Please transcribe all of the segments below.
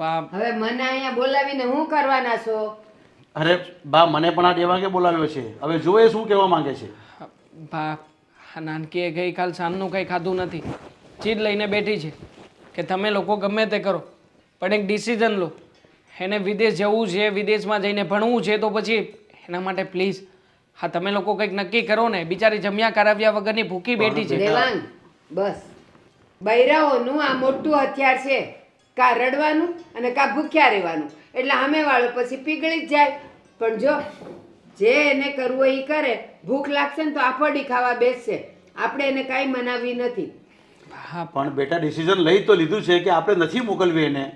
પા હવે મને અહીંયા બોલાવીને હું કરવાના છો? અરે બા મને પણ આ દેવાંગે બોલાવ્યો છે. હવે જોઈએ શું કહેવા માંગે છે. બા આ નાનકીએ ગઈકાલ સાંજનું કંઈ ખાધું નથી. ચીજ લઈને બેઠી છે. કે તમે લોકો ગમે તે કરો પણ એક ડિસિઝન લો. એને વિદેશ જવું છે વિદેશમાં જઈને ભણવું છે તો પછી એના માટે પ્લીઝ હા તમે લોકો કંઈક નક્કી કરો ને. બિચારી જમ્યા કરાવ્યા વગરની ભૂખી બેઠી છે. દેવાંગ બસ. બૈરાઓનું આ મોટું હથિયાર છે. કા રડવાનું અને કા ભૂખ્યા રહેવાનું. એટલે સામે વાળો પછી પીગળી જ જાય. પણ જો જે એને કરવું એ કરે. ભૂખ લાગશે ને તો આફડી ખાવા બેસશે. આપણે એને કાંઈ મનાવી નથી. હા પણ બેટા ડિસિઝન લઈ તો લીધું છે કે આપણે નથી મોકલવી એને.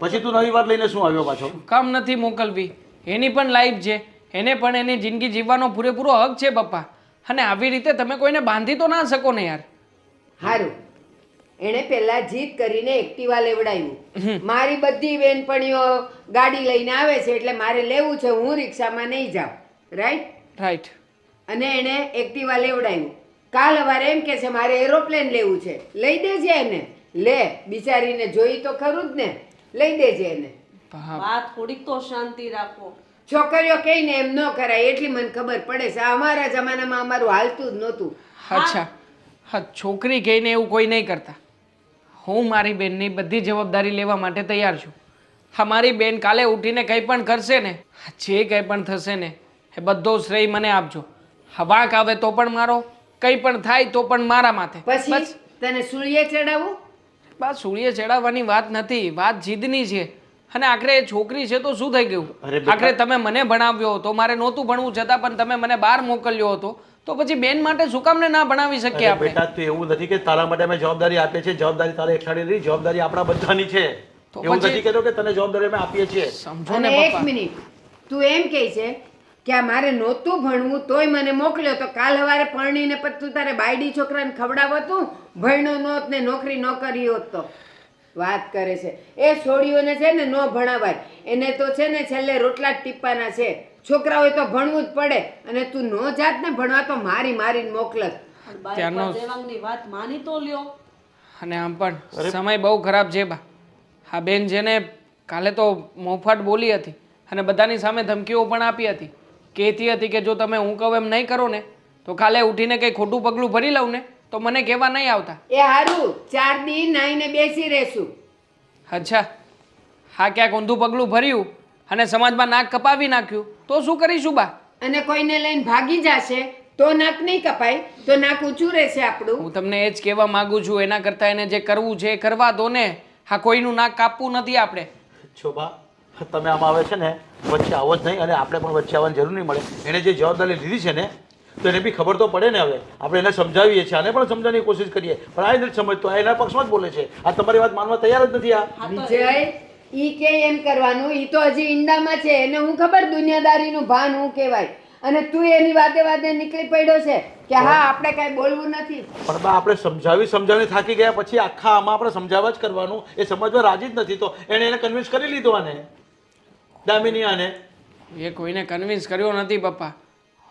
પછી તું નવી વાત લઈને શું આવ્યો પાછો? કામ નથી મોકલવી. એની પણ લાઈફ છે. એને પણ એની જિંદગી જીવવાનો પૂરેપૂરો હક છે પપ્પા. અને આવી રીતે તમે કોઈને બાંધી તો ના શકો ને યાર. સારું એણે પહેલા જીત કરીને એક્ટિવા લેવડાવ્યું. મારી બધી બેનપણીઓ ગાડી લઈને આવે છે એટલે મારે લેવું છે હું રિક્ષામાં નહીં જાઉં. રાઈટ રાઈટ અને એણે એક્ટિવા લેવડાવ્યું. કાલ સવારે એમ કે છે મારે એરોપ્લેન લેવું છે. લઈ દેજે એને. લે બિચારીને જોઈ તો ખરું જ ને. લઈ દેજે એને. વાત થોડીક તો શાંતિ રાખો. છોકરીઓ કહીને એમ ન કરાય એટલી મને ખબર પડે છે. અમારા જમાનામાં અમારું હાલતું જ નહોતું. અચ્છા. હા છોકરી કહીને એવું કોઈ નહીં કરતા. હું મારી બેનની બધી જવાબદારી લેવા માટે તૈયાર છું. હા મારી બેન કાલે ઉઠીને કંઈ પણ કરશે ને જે કંઈ પણ થશે ને એ બધો શ્રેય મને આપજો. હા વાંક આવે તો પણ મારો કંઈ પણ થાય તો પણ મારા માથે. પછી તને સૂર્ય ચડાવું બસ સૂર્ય ચડાવવાની વાત નથી. વાત જીદની છે. અને આખરે એ છોકરી છે તો શું થઈ ગયું? અરે બેટા- આખરે તમે મને ભણાવ્યો હતો મારે નહોતું ભણવું છતાં પણ તમે મને બહાર મોકલ્યો હતો. તો પછી બેન માટે શું કામ ને ના ભણાવી શકીએ આપણે? બેટા તું એવું નથી કે તારા માટે અમે જવાબદારી આપીએ છીએ જવાબદારી તારે એકલાની નહીં જવાબદારી આપણા બધાની છે. એવું નથી કહેતો કે તને જવાબદારી અમે આપીએ છીએ. સમજો ને એક મિનિટ તું એમ કહે છે કે આ મારે નહોતું ભણવું તોય મને મોકલ્યો. તો કાલ હવારે પરણીને પછી તું તારે બાયડી છોકરાને ખવડાવો તું? ભણ્યો નહોત ને નોકરી ન કરી હોત તો. વાત કરે છે. એ છોડીઓને છે ને ન ભણાવાય. એને તો છે ને છેલ્લે રોટલા જ ટીપવાના છે. છોકરાઓએ તો ભણવું જ પડે. અને તું ન જાત ને ભણવા તો મારી મારીને મોકલત. ત્યારનો- દેવાંગની વાત માની તો લ્યો. અને આમ પણ સમય બહુ ખરાબ છે બા. હા બેન જેને કાલે તો મોફાટ બોલી હતી અને બધાની સામે ધમકીઓ પણ આપી હતી. કહેતી હતી કે જો તમે હું કહું એમ નહીં કરો ને તો કાલે ઉઠીને કંઈ ખોટું પગલું ભરી લઉં ને તો મને કહેવા નહીં આવતા. એ હારું ચાર દી નાઈને બેસી રહેશું. અચ્છા. હા ક્યાંક ઊંધું પગલું ભર્યું અને સમાજમાં નાક કપાવી નાખ્યું. તો શું કરીશું બા? અને કોઈને લઈને ભાગી જશે તો નાક નહીં કપાય તો નાક ઊંચું રહેશે આપણું. હું તમને એ જ કહેવા માંગુ છું એના કરતાં એને જે કરવું છે એ કરવા દો ને. હા કોઈનું નાક કાપવું નથી આપણે. શોભા તમે આમાં આવે છે ને વચ્ચે આવો જ નહીં અને આપણે પણ વચ્ચે આવવાની જરૂર નહીં મળે. એણે જે જવાબદારી લીધી છે ને તો એને બી ખબર તો પડે ને હવે. આપણે એને સમજાવીએ છીએ આને પણ સમજાવવાની કોશિશ કરીએ. પણ આ નથી સમજતો આ એના પક્ષમાં જ બોલે છે. આ તમારી વાત માનવા તૈયાર જ નથી આ. વિજય ઈ કે એમ કરવાનું? ઈ તો હજી ઈંડામાં છે. એને હું ખબર? દુનિયાદારીનું ભાન હું કહેવાય. અને તું એની વાતે વાતે નીકળી પડ્યો છે કે હા આપણે કાંઈ બોલવું નથી. પણ બા આપણે સમજાવી સમજાવી થાકી ગયા પછી આખા આમાં આપણે સમજાવવા જ કરવાનું. એ સમજવા રાજી જ નથી. તો એણે એને કન્વિન્સ કરી લીધો આને? દામિની આને એ કોઈને કન્વિન્સ કર્યો નથી પપ્પા.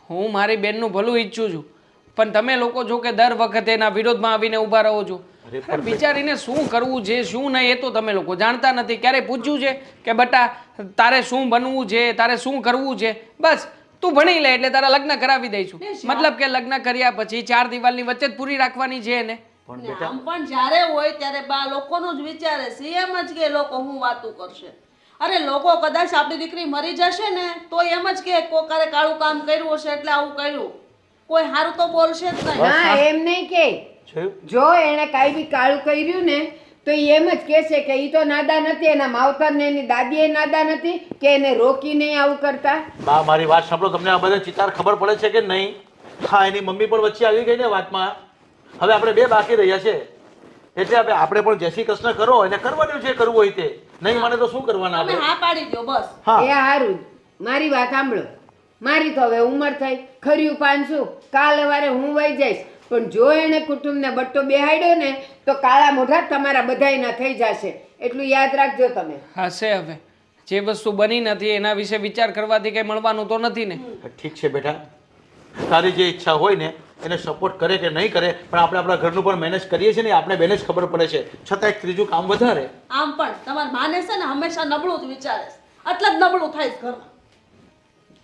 હું મારી બેનનું ભલું ઈચ્છું છું. પણ તમે લોકો જો કે દર વખતે એના વિરોધમાં આવીને ઊભા રહો છો. બિચારીને શું કરવું છે શું નહીં એ તો તમે લોકો જાણતા નથી. ક્યારે પૂછ્યું છે કે બટા તારે શું બનવું છે તારે શું કરવું છે? બસ તું ભણી લે એટલે તારા લગ્ન કરાવી દઈશું. મતલબ કે લગ્ન કર્યા પછી ચાર દિવાલની વચ્ચે જ પૂરી રાખવાની છે એને. પણ ને બેટા પણ જ્યારે હોય ત્યારે બા લોકોનું જ વિચારે સીએમ એમ જ કે લોકો હું વાતું કરશે. અરે લોકો કદાચ આપણી દીકરી મરી જશે ને તો એમ જ કે કોકારે કાળું કામ કર્યું હશે એટલે આવું કર્યું. કોઈ સારું તો બોલશે જ નહીં. હા એમ નહીં કે. જો એને કાંઈ બી કાળું કર્યું ને તો એમ જ કહેશે કે એ તો નાદા નથી એના માવતર ને એની એ નાદા નથી કે એને રોકી નહીં આવું કરતા. બા મારી વાત સાંભળો તમને આ બધા ચિતાર ખબર પડે છે કે નહીં? હા એની મમ્મી પણ વચ્ચે આવી ગઈ ને વાતમાં. હવે આપણે બે બાકી રહ્યા છે. એટલે હવે આપણે પણ જય શ્રી કૃષ્ણ કરો એને કરવાનું છે કરવું હોય તે. નહીં મને તો શું કરવાના તમે આપણે? હા પાડી દો બસ. હા. એ હારું. મારી વાત સાંભળો. મારી તો હવે ઉંમર થઈ. ખર્યું પાનશું કાલ સવારે હું વહી જઈશ. પણ જો એણે કુટુંબને બટ્ટો બેહાડ્યો ને તો કાળા મોઢા તમારા બધાયના થઈ જશે. એટલું યાદ રાખજો તમે. હશે હવે. જે વસ્તુ બની નથી એના વિશે વિચાર કરવાથી કંઈ મળવાનું તો નથી ને. ઠીક છે બેટા. તારી જે ઈચ્છા હોય ને એને સપોર્ટ કરે કે નહીં કરે પણ આપણે આપણા ઘરનું પણ મેનેજ કરીએ છીએ ને આપણે બેને જ ખબર પડે છે. છતાં એક ત્રીજું કામ વધારે. આમ પણ તમારી માને છે ને હંમેશા નબળું જ વિચારે આટલા એટલે જ નબળું થાય ઘરમાં.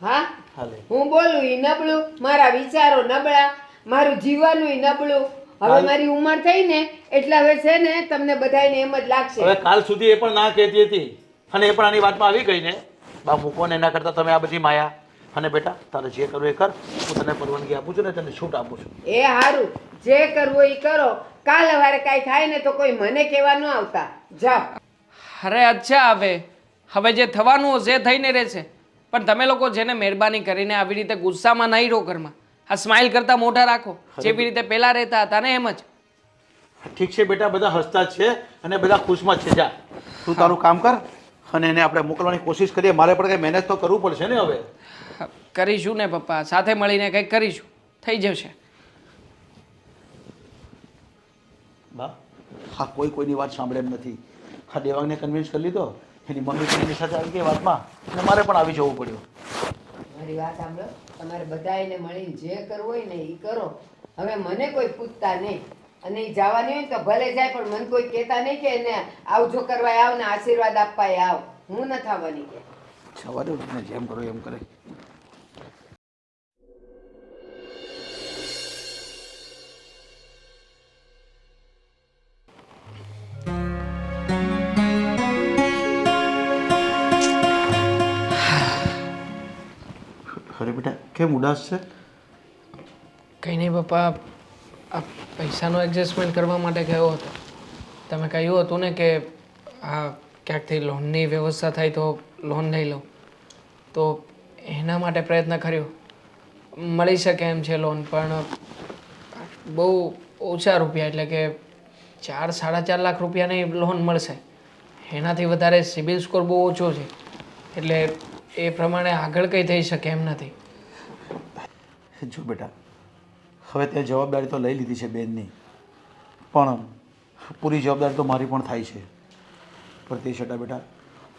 હા? હાલે. હું બોલું એ નબળું મારા વિચારો નબળા મારું જીવવાનું એ નબળું. હવે મારી ઉંમર થઈ ને એટલે હવે છે ને તમને બધાને એમ જ લાગશે. હવે કાલ સુધી એ પણ ના કહેતી હતી. અને એ પણ આની વાતમાં આવી ગઈ ને. બા મૂકો ને એના કરતાં તમે આ બધી માયા? અને બેટા તારે જે કરવું એ કર. હું તને પરવાનગી આપું છું ને તને છૂટ આપું છું. એ સારું જે કરવું એ કરો. કાલ સવારે કાંઈ થાય ને તો કોઈ મને કહેવા ન આવતા. જા અરે અચ્છા હવે. હવે જે થવાનું હશે એ થઈને રહેશે પણ તમે લોકો જેને મહેરબાની કરીને આવી રીતે ગુસ્સામાં નહીં રહો ઘરમાં. આ સ્માઇલ કરતા મોઢા રાખો. જેવી રીતે પહેલા રહેતા હતા ને એમ જ. ઠીક છે બેટા બધા હસતા છે અને બધા ખુશમાં છે. જા. તું તારું કામ કર અને એને આપણે મોકલવાની કોશિશ કરીએ. મારે પણ કંઈ મહેનત તો કરવું પડશે ને હવે? કરીશું ને પપ્પા. સાથે મળીને કંઈક કરીશું. થઈ જશે. બા હા કોઈ કોઈની વાત સાંભળે એમ નથી. હા દેવાંગને કન્વિન્સ કરી લીધો? એની મમ્મી પણ એની સાથે આવી ગઈ વાતમાં? અને મારે પણ આવી જવું પડ્યું. મારી વાત સાંભળો. તમારે બધાને મળીને જે કરવું હોય ને એ કરો. હવે મને કોઈ પૂછતા નહીં. અને એ જવાની હોય ને તો ભલે જાય પણ મને કોઈ કહેતા નહીં કે એને આવજો કરવા આવ ને આશીર્વાદ આપવા આવ. હું ન થવાની કે. દો જેમ કરો એમ કરે. કેમ ઉદાસ છે? કંઈ નહીં પપ્પા આ પૈસાનો એડજસ્ટમેન્ટ કરવા માટે ગયો હતો. તમે કહ્યું હતું ને કે આ ક્યાંકથી લોનની વ્યવસ્થા થાય તો લોન લઈ લઉં. તો એના માટે પ્રયત્ન કર્યો. મળી શકે એમ છે લોન પણ બહુ ઓછા રૂપિયા, એટલે કે ચાર, સાડા ચાર લાખ રૂપિયાની લોન મળશે. એનાથી વધારે સિબિલ સ્કોર બહુ ઓછો છે. એટલે એ પ્રમાણે આગળ કંઈ થઈ શકે એમ નથી. જો બેટા, હવે તે જવાબદારી તો લઈ લીધી છે બેનની, પણ પૂરી જવાબદારી તો મારી પણ થાય છે. પણ તે છતાં બેટા,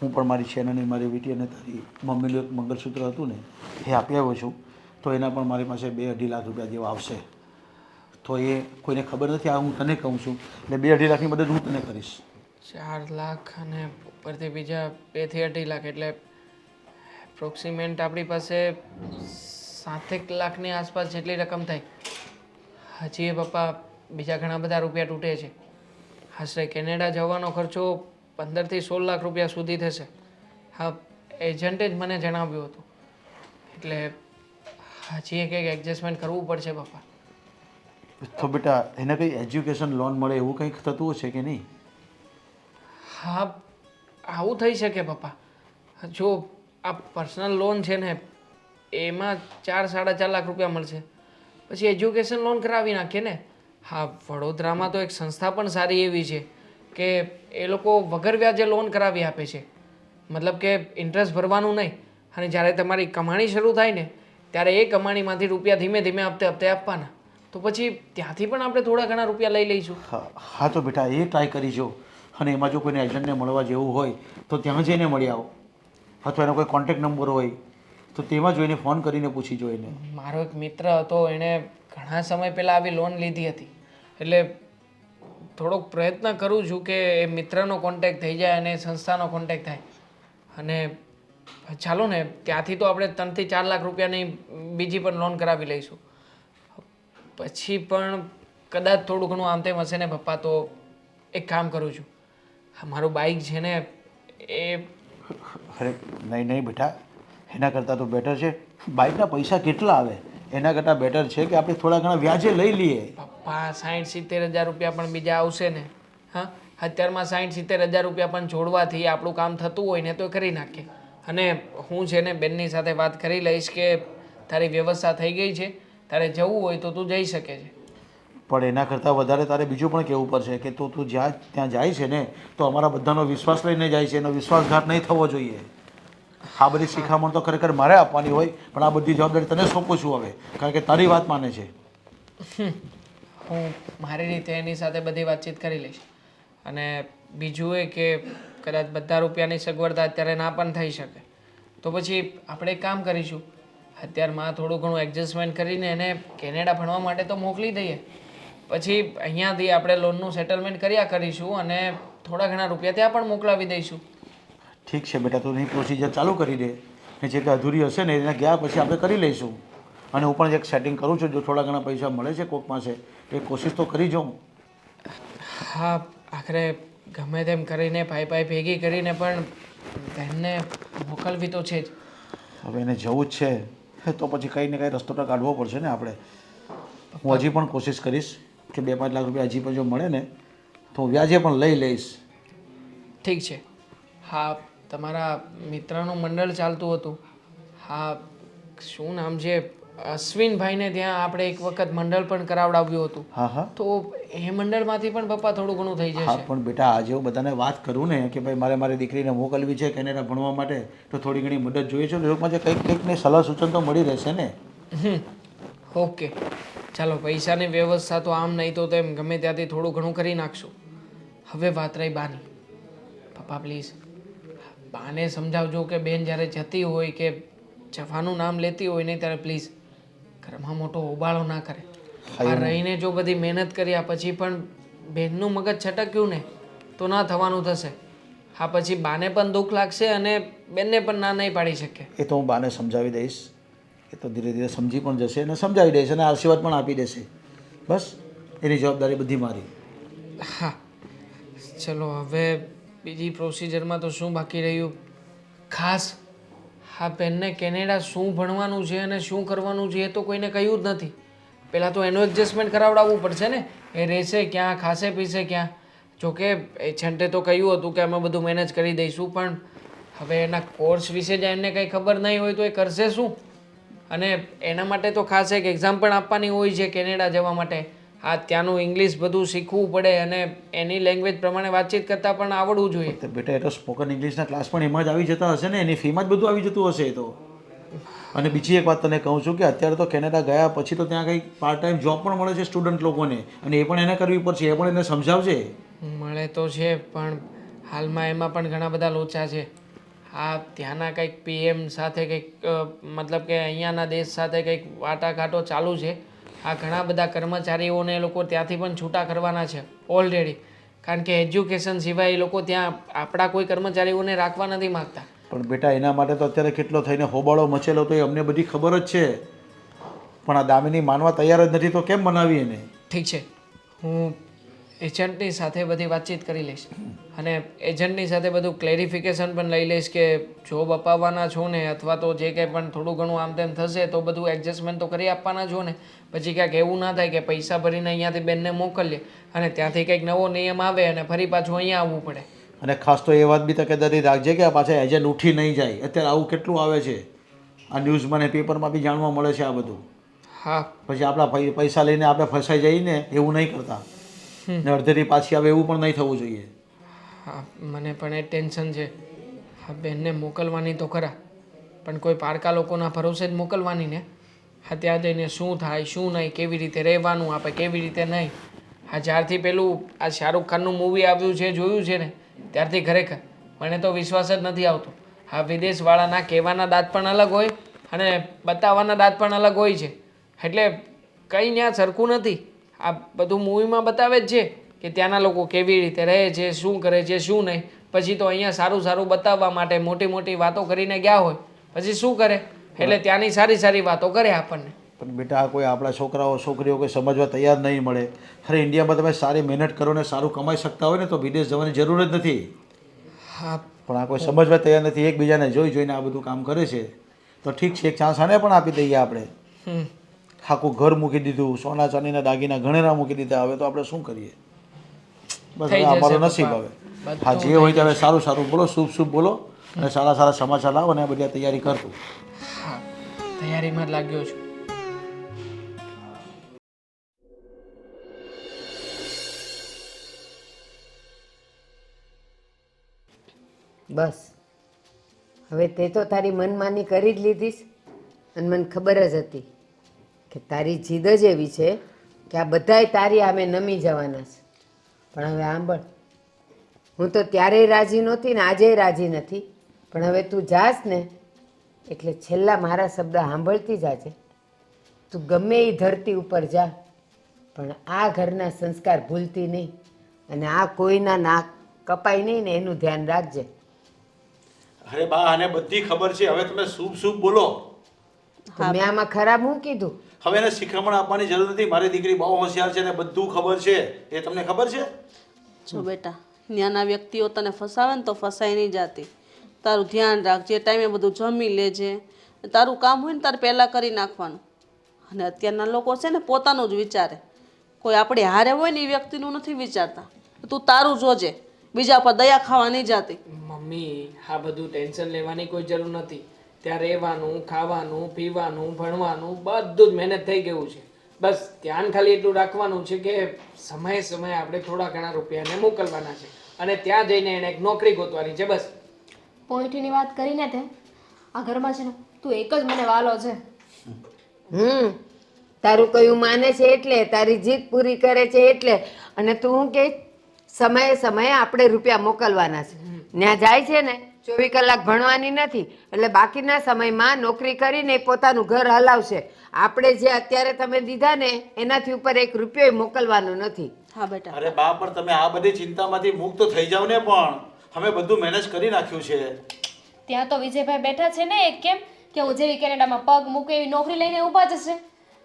હું પણ મારી શેનાની મારી વીટી અને તારી મમ્મીનું એક મંગળસૂત્ર હતું ને, એ આપી આવ્યો છું, તો એના પણ મારી પાસે બે અઢી લાખ રૂપિયા જેવા આવશે. તો એ કોઈને ખબર નથી, આ હું તને કહું છું, એટલે બે અઢી લાખની મદદ હું તને કરીશ. ચાર લાખ અને ઉપરથી બીજા બેથી અઢી લાખ, એટલે પ્રોક્સિમેન્ટ આપણી પાસે સાતેક લાખની આસપાસ જેટલી રકમ થાય હજી એ પપ્પા બીજા ઘણા બધા રૂપિયા તૂટે છે. આશરે કેનેડા જવાનો ખર્ચો પંદરથી સોળ લાખ રૂપિયા સુધી થશે. હા એજન્ટે જ મને જણાવ્યું હતું. એટલે હજી એક એક એડજસ્ટમેન્ટ કરવું પડશે પપ્પા. તો બેટા એને કંઈ એજ્યુકેશન લોન મળે એવું કંઈક થતું હશે કે નહીં? હા આવું થઈ શકે પપ્પા. જો આ પર્સનલ લોન છે ને એમાં ચાર સાડા ચાર લાખ રૂપિયા મળશે. પછી એજ્યુકેશન લોન કરાવી નાખીએ ને? હા, વડોદરામાં તો એક સંસ્થા પણ સારી એવી છે કે એ લોકો વગર વ્યાજે લોન કરાવી આપે છે. મતલબ કે ઇન્ટરેસ્ટ ભરવાનું નહીં અને જ્યારે તમારી કમાણી શરૂ થાય ને, ત્યારે એ કમાણીમાંથી રૂપિયા ધીમે ધીમે હપ્તે હપ્તે આપવાના. તો પછી ત્યાંથી પણ આપણે થોડા ઘણા રૂપિયા લઈ લઈશું. હા તો બેટા, એ ટ્રાય કરીજો. અને એમાં જો કોઈને એજન્ટને મળવા જેવું હોય, તો ત્યાં જઈને મળી આવો. અથવા એનો કોઈ કોન્ટેક્ટ નંબર હોય તો તેમાં જોઈને ફોન કરીને પૂછી જોઈને. મારો એક મિત્ર હતો એણે ઘણા સમય પહેલાં આવી લોન લીધી હતી. એટલે થોડોક પ્રયત્ન કરું છું કે એ મિત્રનો કોન્ટેક્ટ થઈ જાય અને સંસ્થાનો કોન્ટેક્ટ થાય. અને ચાલો ને ત્યાંથી તો આપણે ત્રણથી ચાર લાખ રૂપિયાની બીજી પણ લોન કરાવી લઈશું. પછી પણ કદાચ થોડું ઘણું આમ તેમ હશે ને પપ્પા તો એક કામ કરું છું. મારું બાઇક છે ને એ અરે નહીં નહીં બેટા. એના કરતાં તો બેટર છે. બાઇકના પૈસા કેટલા આવે? એના કરતાં બેટર છે કે આપણે થોડા ઘણા વ્યાજે લઈ લઈએ. પપ્પા સાઠ સિત્તેર હજાર રૂપિયા પણ બીજા આવશે ને. હા? અત્યારમાં સાઠ સિત્તેર હજાર રૂપિયા પણ જોડવાથી આપણું કામ થતું હોય ને તો કરી નાખીએ. અને હું છે ને બેનની સાથે વાત કરી લઈશ કે તારી વ્યવસ્થા થઈ ગઈ છે. તારે જવું હોય તો તું જઈ શકે છે. પણ એના કરતાં વધારે તારે બીજું પણ કહેવું પડશે કે તું તું જ્યાં ત્યાં જાય છે ને તો અમારા બધાનો વિશ્વાસ લઈને જાય છે. એનો વિશ્વાસઘાત નહીં થવો જોઈએ. આ બધી શિખામણ તો ખરેખર મારે આપવાની હોય, પણ આ બધી જવાબદારી તને સોંપું છું હવે? કારણ કે તારી વાત માને છે. હું મારી રીતે એની સાથે બધી વાતચીત કરી લઈશ. અને બીજું એ કે કદાચ બધા રૂપિયાની સગવડતા અત્યારે ના પણ થઈ શકે. તો પછી આપણે એક કામ કરીશું. અત્યારમાં થોડું ઘણું એડજસ્ટમેન્ટ કરીને એને કેનેડા ભણવા માટે તો મોકલી દઈએ. પછી અહીંયાથી આપણે લોનનું સેટલમેન્ટ કર્યા કરીશું અને થોડા ઘણા રૂપિયા ત્યાં પણ મોકલાવી દઈશું. ઠીક છે બેટા તું એની પ્રોસિજર ચાલુ કરી દે. ને જે કંઈ અધૂરી હશે ને એને ગયા પછી આપણે કરી લઈશું. અને હું પણ એક સેટિંગ કરું છું જો થોડા ઘણા પૈસા મળે છે કોક પાસે એ કોશિશ તો કરી જાઉં. હા આખરે ગમે તેમ કરીને ભાઈ ભાઈ ભેગી કરીને પણ બહેનને મોકલવી તો છે જ. હવે એને જવું જ છે. તો પછી કંઈ ને કંઈ રસ્તો તો કાઢવો પડશે ને આપણે. હું હજી પણ કોશિશ કરીશ કે બે પાંચ લાખ રૂપિયા હજી પણ જો મળે ને તો હું વ્યાજે પણ લઈ લઈશ. ઠીક છે. હા તમારા મિત્રનું મંડળ ચાલતું હતું. હા શું નામ છે? અશ્વિનભાઈને ત્યાં આપણે એક વખત મંડળ પણ કરાવડાવ્યું હતું. હા હા. તો એ મંડળમાંથી પણ પપ્પા થોડું ઘણું થઈ હા જશે પણ બેટા આજે હું બધાને વાત કરું ને કે ભાઈ મારે મારી દીકરીને મોકલવી છે કેનેડા ભણવા માટે તો થોડી ઘણી મદદ જોઈએ છે લોકોમાં જે કંઈક કંઈક ને સલાહ સૂચન તો મળી રહેશે ને. ઓકે. ચાલો પૈસાની વ્યવસ્થા તો આમ નહીં તો તેમ ગમે ત્યાંથી થોડું ઘણું કરી નાખશું. હવે વાત રહી બાની. પપ્પા પ્લીઝ બાને સમજાવજો કે બેન જ્યારે જતી હોય કે જવાનું નામ લેતી હોય નહીં ત્યારે પ્લીઝ ઘરમાં મોટો હોબાળો ના કરે. આ રહીને જો બધી મહેનત કર્યા પછી પણ બેનનું મગજ છટક્યું ને તો ના થવાનું થશે. હા પછી બાને પણ દુઃખ લાગશે અને બેનને પણ ના નહીં પાડી શકે. એ તો હું બાને સમજાવી દઈશ. એ તો ધીરે ધીરે સમજી પણ જશે અને સમજાવી દઈશ અને આશીર્વાદ પણ આપી દેશે. બસ એની જવાબદારી બધી મારી. હા. ચલો હવે બીજી પ્રોસિજરમાં તો શું બાકી રહ્યું? ખાસ હા બેનને કેનેડા શું ભણવાનું છે અને શું કરવાનું છે એ તો કોઈને કહ્યું જ નથી. પહેલાં તો એનું એડજસ્ટમેન્ટ કરાવડાવવું પડશે ને. એ રહેશે ક્યાં, ખાશે, પીશે ક્યાં. જોકે એજન્ટે તો કહ્યું હતું કે અમે બધું મેનેજ કરી દઈશું, પણ હવે એના કોર્સ વિશે જ એમને કંઈ ખબર નહીં હોય તો એ કરશે શું? અને એના માટે તો ખાસ એક એક્ઝામ પણ આપવાની હોય છે કેનેડા જવા માટે. આ ત્યાંનું ઇંગ્લિશ બધું શીખવું પડે અને એની લેંગ્વેજ પ્રમાણે વાતચીત કરતાં પણ આવડવું જોઈએ. તો બેટા એ તો સ્પોકન ઇંગ્લિશના ક્લાસ પણ એમાં જ આવી જતા હશે ને? એની ફીમાં જ બધું આવી જતું હશે એ તો. અને બીજી એક વાત તને કહું છું કે અત્યારે તો કેનેડા ગયા પછી તો ત્યાં કંઈક પાર્ટ ટાઈમ જોબ પણ મળે છે સ્ટુડન્ટ લોકોને. અને એ પણ એને કરવી પડશે એ પણ એને સમજાવજે. મળે તો છે પણ હાલમાં એમાં પણ ઘણા બધા લોચા છે. આ ત્યાંના કંઈક પીએમ સાથે કંઈક મતલબ કે અહીંયાના દેશ સાથે કંઈક વાટાઘાટો ચાલુ છે. આ ઘણા બધા કર્મચારીઓને એ લોકો ત્યાંથી પણ છૂટા કરવાના છે ઓલરેડી કારણ કે એજ્યુકેશન સિવાય એ લોકો ત્યાં આપણા કોઈ કર્મચારીઓને રાખવા નથી માગતા. પણ બેટા એના માટે તો અત્યારે કેટલો થઈને હોબાળો મચેલો તો એ અમને બધી ખબર જ છે. પણ આ દામિની માનવા તૈયાર જ નથી તો કેમ મનાવી એને? ઠીક છે. હું એજન્ટની સાથે બધી વાતચીત કરી લઈશ. અને એજન્ટની સાથે બધું ક્લેરિફિકેશન પણ લઈ લઈશ કે જોબ અપાવવાના છો ને અથવા તો જે કંઈ પણ થોડું ઘણું આમ તેમ થશે તો બધું એડજસ્ટમેન્ટ તો કરી આપવાના છો ને. પછી ક્યાંક એવું ના થાય કે પૈસા ભરીને અહીંયાથી બેનને મોકલીએ અને ત્યાંથી કંઈક નવો નિયમ આવે અને ફરી પાછું અહીંયા આવવું પડે. અને ખાસ તો એ વાત બી તકેદારી રાખજે કે આ પાછા એજન્ટ ઉઠી નહીં જાય. અત્યારે આવું કેટલું આવે છે? આ ન્યૂઝમાં ને પેપરમાં બી જાણવા મળે છે આ બધું. હા. પછી આપણા પૈસા લઈને આપણે ફસાઈ જઈને એવું નહીં કરતા. ને અડધેથી પાછી આવે એવું પણ નહીં થવું જોઈએ. હા મને પણ એ ટેન્શન છે. હા બેનને મોકલવાની તો ખરા. પણ કોઈ પારકા લોકોના ભરોસે જ મોકલવાની ને? હા ત્યાં જઈને શું થાય શું નહીં કેવી રીતે રહેવાનું આપણે કેવી રીતે નહીં? હા જ્યારથી પેલું આ શાહરૂખ ખાનનું મૂવી આવ્યું છે જોયું છે ને ત્યારથી ખરેખર મને તો વિશ્વાસ જ નથી આવતો. હા વિદેશવાળાના કહેવાના દાંત પણ અલગ હોય અને બતાવવાના દાંત પણ અલગ હોય છે. એટલે કંઈ ત્યાં સરખું નથી. આ બધું મૂવીમાં બતાવે જ છે કે ત્યાંના લોકો કેવી રીતે રહે છે શું કરે છે શું નહીં. પછી તો અહીંયા સારું સારું બતાવવા માટે મોટી મોટી વાતો કરીને ગયા હોય. પછી શું કરે? એટલે ત્યાંની સારી સારી વાતો કરે આપણને. પણ બેટા કોઈ આપણા છોકરાઓ છોકરીઓ કોઈ સમજવા તૈયાર નહીં મળે. ખરે ઇન્ડિયામાં તમે સારી મહેનત કરો ને સારું કમાઈ શકતા હોય ને તો વિદેશ જવાની જરૂર જ નથી. હા. પણ આ કોઈ સમજવા તૈયાર નથી. એકબીજાને જોઈ જોઈને આ બધું કામ કરે છે. તો ઠીક છે એક ચાન્સ આને પણ આપી દઈએ આપણે. હમ. આખું ઘર મૂકી દીધું સોના ચાંદીના દાગીના ઘણેરા મૂકી દીધા. હવે તો આપણે શું કરીએ? બસ અમારો નસીબ. હવે. હા જે હોય ત્યારે હવે સારું સારું બોલો શુભ શુભ બોલો અને સારા સારા સમાચાર લાવો અને બધા તૈયારી કરતું. હા તૈયારીમાં જ લાગ્યો છું. બસ. હવે તે તો તારી મનમાની કરી જ લીધીશ અને મને ખબર જ હતી. કે તારી જીદ જ એવી છે કે આ બધાય તારી આમે નમી જવાના છે. પણ હવે સાંભળ હું તો ત્યારેય રાજી નહોતી ને આજે રાજી નથી. પણ હવે તું જાસ ને એટલે છેલ્લા મારા શબ્દ સાંભળતી જાજે. તું ગમે એ ધરતી ઉપર જા પણ આ ઘરના સંસ્કાર ભૂલતી નહીં અને આ કોઈના નાક કપાય નહીં ને એનું ધ્યાન રાખજે. અરે બા આને બધી ખબર છે. હવે તમે શુભ શુભ બોલો મેં આમાં ખરાબ હું કીધું? હવે એને શિખામણ આપવાની જરૂર નથી. મારી દીકરી બહુ હોશિયાર છે ને બધું ખબર છે. એ તમને ખબર છે? જો બેટા નાના વ્યક્તિઓ તને ફસાવે ને તો ફસાઈ નહીં જાતી. તારું ધ્યાન રાખજે ટાઈમે બધું જમી લેજે. તારું કામ હોય ને તારે પહેલાં કરી નાખવાનું. અને અત્યારના લોકો છે ને પોતાનું જ વિચારે. કોઈ આપણે હારે હોય ને એ વ્યક્તિનું નથી વિચારતા. તું તારું જોજે. બીજા પર દયા ખાવા નહીં જાતી. મમ્મી આ બધું ટેન્શન લેવાની કોઈ જરૂર નથી. ત્યાં રહેવાનું ખાવાનું પીવાનું ભણવાનું બધું જ મહેનત થઈ ગયું છે. બસ ધ્યાન ખાલી એટલું રાખવાનું છે કે સમયે સમયે આપણે થોડા ઘણા રૂપિયાને મોકલવાના છે. અને ત્યાં જઈને એને એક નોકરી ગોતવાની છે બસ. પોઈન્ટની વાત કરીને તે? આ ઘરમાં છે ને તું એક જ મને વાલો છે. હમ તારું કયું માને છે એટલે તારી જીત પૂરી કરે છે એટલે. અને તું શું કે સમયે સમયે આપણે રૂપિયા મોકલવાના છે. ત્યાં જાય છે ને ચોવીસ કલાક ભણવાની નથી એટલે બાકીના સમયમાં નોકરી કરીને પોતાનું ઘર હલાવશે. આપણે જે અત્યારે તમે દીધા ને એનાથી ઉપર એક રૂપિયો મોકલવાનો નથી. હા બેટા. અરે બા પણ તમે આ બધી ચિંતામાંથી મુક્ત થઈ જાવ ને પણ. અમે બધું મેનેજ કરી નાખ્યું છે. ત્યાં તો વિજયભાઈ બેઠા છે ને એક કેમ કે હું જેવી કેનેડામાં પગ મૂકે એવી નોકરી લઈને ઊભા જશે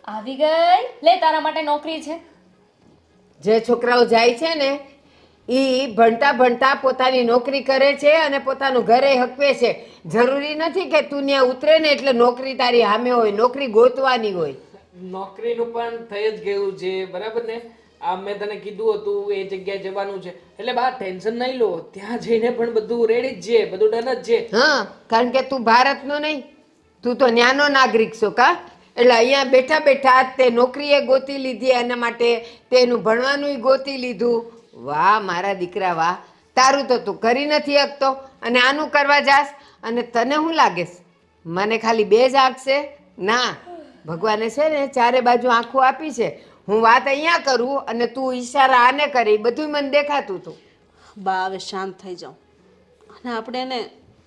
આવી ગઈ? લે તારા માટે નોકરી છે. જે છોકરાઓ જાય છે ને એ ભણતા ભણતા પોતાની નોકરી કરે છે અને પોતાનું ઘરે હકવે છે. જરૂરી નથી કે તું ત્યાં ઉતરે ને એટલે નોકરી તારી સામે હોય નોકરી ગોતવાની હોય. નોકરીનું પણ થઈ જ ગયું છે બરાબર ને? આ મેં તને કીધું હતું એ જગ્યાએ જવાનું છે. એટલે બા ટેન્શન નહીં લો ત્યાં જઈને પણ બધું રેડી જ છે બધું ડન જ છે. હા કારણ કે તું ભારતનો નહીં તું તો ન્યાનો નાગરિક છો કા? એટલે અહીંયા બેઠા બેઠા તે નોકરીએ ગોતી લીધી એના માટે તેનું ભણવાનું ગોતી લીધું. વાહ મારા દીકરા વાહ. તારું તો તું કરી નથી શકતો. અને આનું કરવા જાસ અને તને હું લાગેશ? મને ખાલી બે જ આપશે ના. ભગવાને છે ને ચારે બાજુ આંખો આપી છે. હું વાત અહીંયા કરું અને તું ઈશારા આને કરી બધું મને દેખાતું હતું બા હવે શાંત થઈ જાઉં અને આપણે એને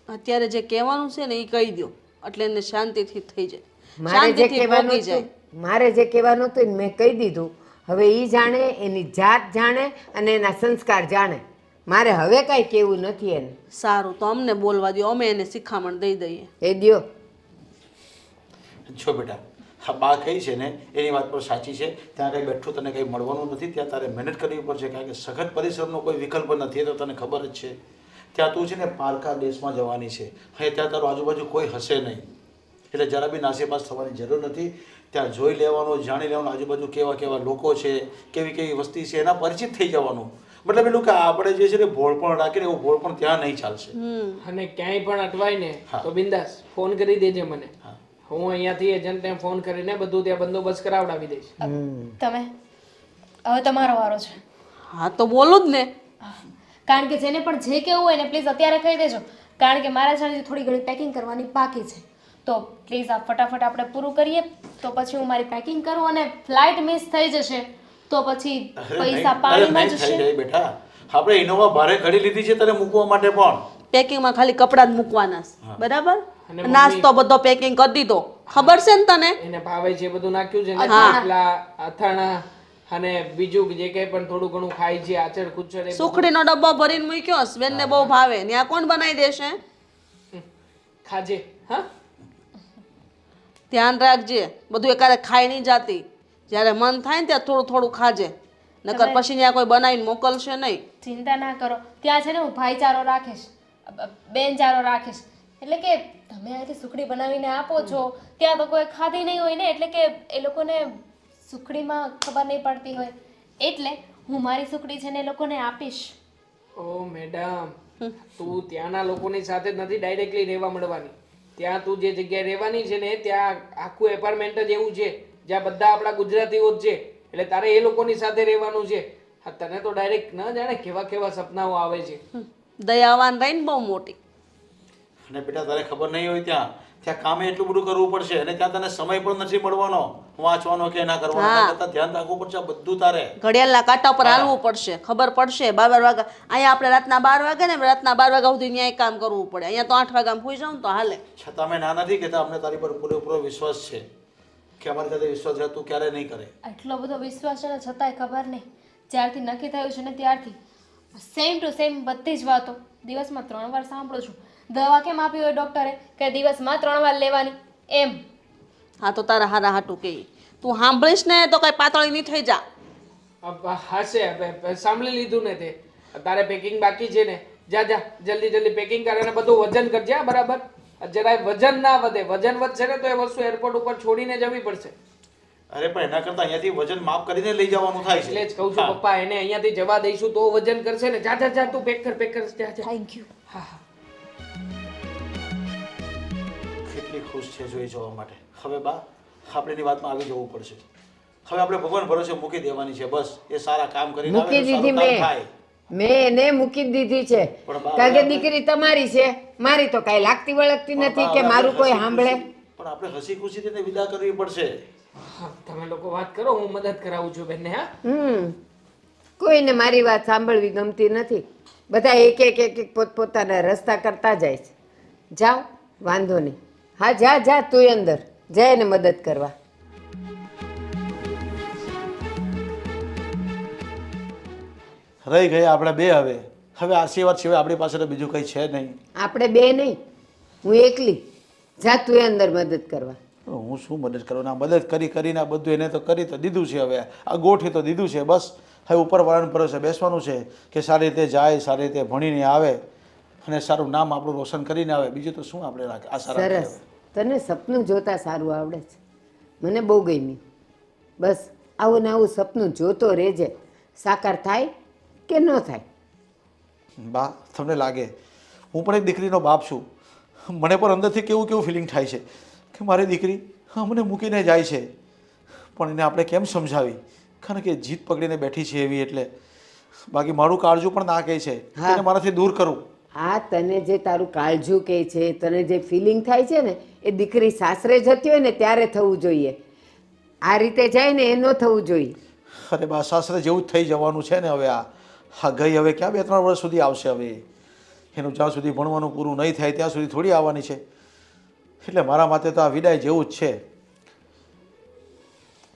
અત્યારે જે કહેવાનું છે ને એ કહી દો એટલે એને શાંતિથી થઈ જાય. મારે જે કહેવાનું છે મારે જે કહેવાનું હતું મેં કહી દીધું. હવે એ જાણે એની જાત જાણે અને એના સંસ્કાર જાણે. મારે હવે કાંઈ કેવું નથી એને. સારું તો અમને બોલવા દો અમે એને શિખામણ દઈ દઈએ. એ દ્યો. જો બેટા હા બા કઈ છે ને એની વાત પણ સાચી છે. ત્યાં કંઈ બેઠું તને કંઈ મળવાનું નથી ત્યાં તારે મહેનત કરવી પડશે કારણ કે સખત પરિસરનો કોઈ વિકલ્પ નથી એ તો તને ખબર જ છે. ત્યાં તું છે ને પારકા દેશમાં જવાની છે. હવે ત્યાં તારું આજુબાજુ કોઈ હશે નહીં. એટલે જરા બી નાસીપાસ થવાની જરૂર નથી. ત્યાં જોઈ લેવાનું જાણી લેવાનું આજુબાજુ કેવા કેવા લોકો છે કેવી કેવી વસ્તી છે એના પરિચિત થઈ જવાનું. મતલબ એટલું કે આપણે જે છે ને ભોળ પણ રાખીને એવું ભોળ પણ ત્યાં નહીં ચાલશે. અને ક્યાંય પણ અટવાય ને હા. તો બિંદાસ ફોન કરી દેજે મને. હું. અહીંયાથી એજન્ટને ફોન કરીને બધું ત્યાં બંદોબસ્ત કરાવડાવી દઈશ. તમે? હવે તમારો વારો છે. હા તો બોલો જ ને. કારણ કે જેને પણ જે કેવું હોય ને પ્લીઝ અત્યારે કહી દેજો. કારણ કે મારા જાણે થોડી ઘણી પેકિંગ કરવાની બાકી છે. તો પ્લીઝ આ ફટાફટ આપણે પૂરું કરીએ. તો પછી હું મારી પેકિંગ કરું અને ફ્લાઇટ મિસ થઈ જશે. તો પછી પૈસા પાણીમાં જશે બેટા. આપણે ઇનોવા ભારે ઘડી લીધી છે તને મૂકવા માટે પણ. પેકિંગમાં ખાલી કપડાં જ મૂકવાના બરાબર? નાસ્તો બધો પેકિંગ કરી દીધો. ખબર છે ને તને? એને ભાવે જે બધું નાખ્યું છે ને. થેપલા, અથાણા અને બીજું જે કઈ પણ થોડું ઘણું ખાય છે આચર કુચર. સુખડીનો ડબ્બો ભરીને મૂક્યો બેનને બહુ ભાવે. ત્યાં કોણ બનાવી દેશે? ખાજે. હા? ધ્યાન રાખજે. બધું એકારે ખાઈ નહીં જાતી. જ્યારે મન થાય ને ત્યાં થોડું થોડું ખાજે. નકર પછી ત્યાં કોઈ બનાવીને મોકલશે નહીં. ચિંતા ના કરો. ત્યાં છે ને હું ભાઈચારો રાખીશ. બેન બેનચારો રાખીશ. એટલે કે તમે અહીંથી સુખડી બનાવીને આપો છો. ત્યાં તો કોઈ ખાધી નહીં હોય ને એટલે કે એ લોકોને સુખડીમાં ખબર નહીં પડતી હોય. એટલે હું મારી સુખડી છે ને એ લોકોને આપીશ. ઓ મેડમ તું ત્યાંના લોકોની સાથે નથી ડાયરેક્ટલી રહેવા મળવાની. ત્યાં તું જે જગ્યાએ રહેવાની છે ને ત્યાં આખું એપાર્ટમેન્ટ જ એવું છે જ્યાં બધા આપણા ગુજરાતીઓ જ છે. એટલે તારે એ લોકોની સાથે રહેવાનું છે. હા તને તો ડાયરેક્ટ ન જાણે કેવા કેવા સપનાઓ આવે છે. દયાવાન રહીને બહુ મોટી. અને બેટા તારે ખબર નહીં હોય ત્યાં? ત્યાં કામે એટલું બધું કરવું પડશે અને ત્યાં તને સમય પણ નથી મળવાનો વાંચવાનો કે ના કરવાનો. કરતાં ધ્યાન રાખવું પડશે બધું તારે. ઘડિયાળના કાંટા પર હાલવું પડશે ખબર પડશે. બાર બાર વાગ્યા અહીંયા આપણે રાતના બાર વાગે ને રાતના બાર વાગ્યા સુધી ન્યાય કામ કરવું પડે. અહીંયા તો આઠ વાગ્યા ભૂઈ જાઉં તો હાલે. છતાં અમે ના નથી કહેતા અમને તારી પર પૂરેપૂરો વિશ્વાસ છે કે અમારી સાથે વિશ્વાસ છે તું ક્યારે નહીં કરે. આટલો બધો વિશ્વાસ છે ને છતાંય ખબર નહીં. જ્યારથી નક્કી થયું છે ને ત્યારથી સેમ ટુ સેમ બધી જ વાતો. દિવસમાં ત્રણ વાર સાંભળું છું. દવા કેમ આપી હોય ડૉક્ટરે? કે દિવસમાં ત્રણ વાર લેવાની? એમ. હા તો તારા હારા હાટું કે. તું સાંભળીશ ને તો કઈ પાતળી નહીં થઈ જા. હશે. સાંભળી લીધું ને તે. તારે પેકિંગ બાકી છે ને. જા જા. જલ્દી જલ્દી પેકિંગ કરીને બધું વજન કરજે હા, બરાબર? જરાય વજન ના વધે. વજન વધશે ને તો એ વસ્તુ એરપોર્ટ ઉપર છોડીને જવી પડશે. અરે પણ એના કરતા અહીંયાથી વજન માફ કરીને લઈ જવાનું થાય છે. એટલે જ કહું છું પપ્પા એને અહીંયાથી જવા દઈશું તો વજન કરશે ને. જા જા જા તું પેક કર પેક કર. થેન્ક યુ હા હા. કેટલી ખુશ છે જો એ જોવા માટે. હવે બા આપણે એની વાતમાં આવી જવું પડશે. હવે આપણે ભગવાન ભરોસે મૂકી દેવાની છે બસ. એ સારા કામ કરીને મૂકી દીધી મેં. મેં એને મૂકી દીધી છે. કારણ કે દીકરી તમારી છે. મારી તો કાંઈ લાગતી વળગતી નથી કે મારું કોઈ સાંભળે. પણ આપણે હસી ખુશી તેને વિદા કરવી પડશે. તમે લોકો વાત કરો હું મદદ કરાવું છું બેનને હા? હમ. કોઈને મારી વાત સાંભળવી ગમતી નથી. બધા એક એક એક એક પોતપોતાના રસ્તા કરતા જાય છે. જાઓ વાંધો નહીં. હા જા જા તું અંદર. જાય એને મદદ કરવા. રહી ગયા આપણે બે હવે. હવે આશીર્વાદ સિવાય આપણી પાસે તો બીજું કંઈ છે નહીં. આપણે બે નહીં. હું એકલી. જા તું અંદર મદદ કરવા. હું શું મદદ કરું? ના મદદ કરી કરીને આ બધું એને તો કરી તો દીધું છે હવે. આ ગોઠી તો દીધું છે બસ. હવે ઉપરવાળાને ભરોસે બેસવાનું છે કે સારી રીતે જાય સારી રીતે ભણીને આવે અને સારું નામ આપણું રોશન કરીને આવે. બીજું તો શું આપણે રાખે? આ સરસ. તને સપનું જોતા સારું આવડે છે. મને બહુ ગમ્યું. બસ આવું ને આવું સપનું જોતો રહેજે. સાકાર થાય કે ન થાય? બા તમને લાગે. હું પણ એક દીકરીનો બાપ છું. મને પણ અંદરથી કેવું કેવું ફિલિંગ થાય છે કે મારી દીકરી અમને મૂકીને જાય છે. પણ એને આપણે કેમ સમજાવી? કારણ કે જીત પકડીને બેઠી છે એવી એટલે. બાકી મારું કાળજું પણ ના કહે છે. મારાથી દૂર કરું. આ તને જે તારું કાળજું કહે છે, તને જે ફિલિંગ થાય છે ને, એ દીકરી સાસરે જતી હોય ને ત્યારે થવું જોઈએ. આ રીતે જાય ને એ ન થવું જોઈએ. અરે બા, સાસરે જેવું જ થઈ જવાનું છે ને હવે આ. હા, ગઈ હવે ક્યાં બે ત્રણ વર્ષ સુધી આવશે હવે? એનું જ્યાં સુધી ભણવાનું પૂરું નહીં થાય, ત્યાં સુધી થોડી આવવાની છે. એટલે મારા માટે તો આ વિદાય જેવું જ છે.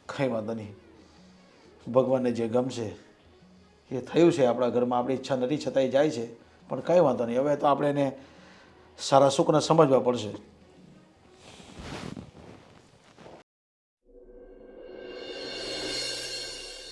કંઈ વાંધો નહીં. ભગવાનને જે ગમશે, એ થયું છે આપણા ઘરમાં. આપણી ઈચ્છા નથી, છતાંય જાય છે. પણ કંઈ વાંધો નહીં. હવે તો આપણે એને સારા સુખને સમજવા પડશે.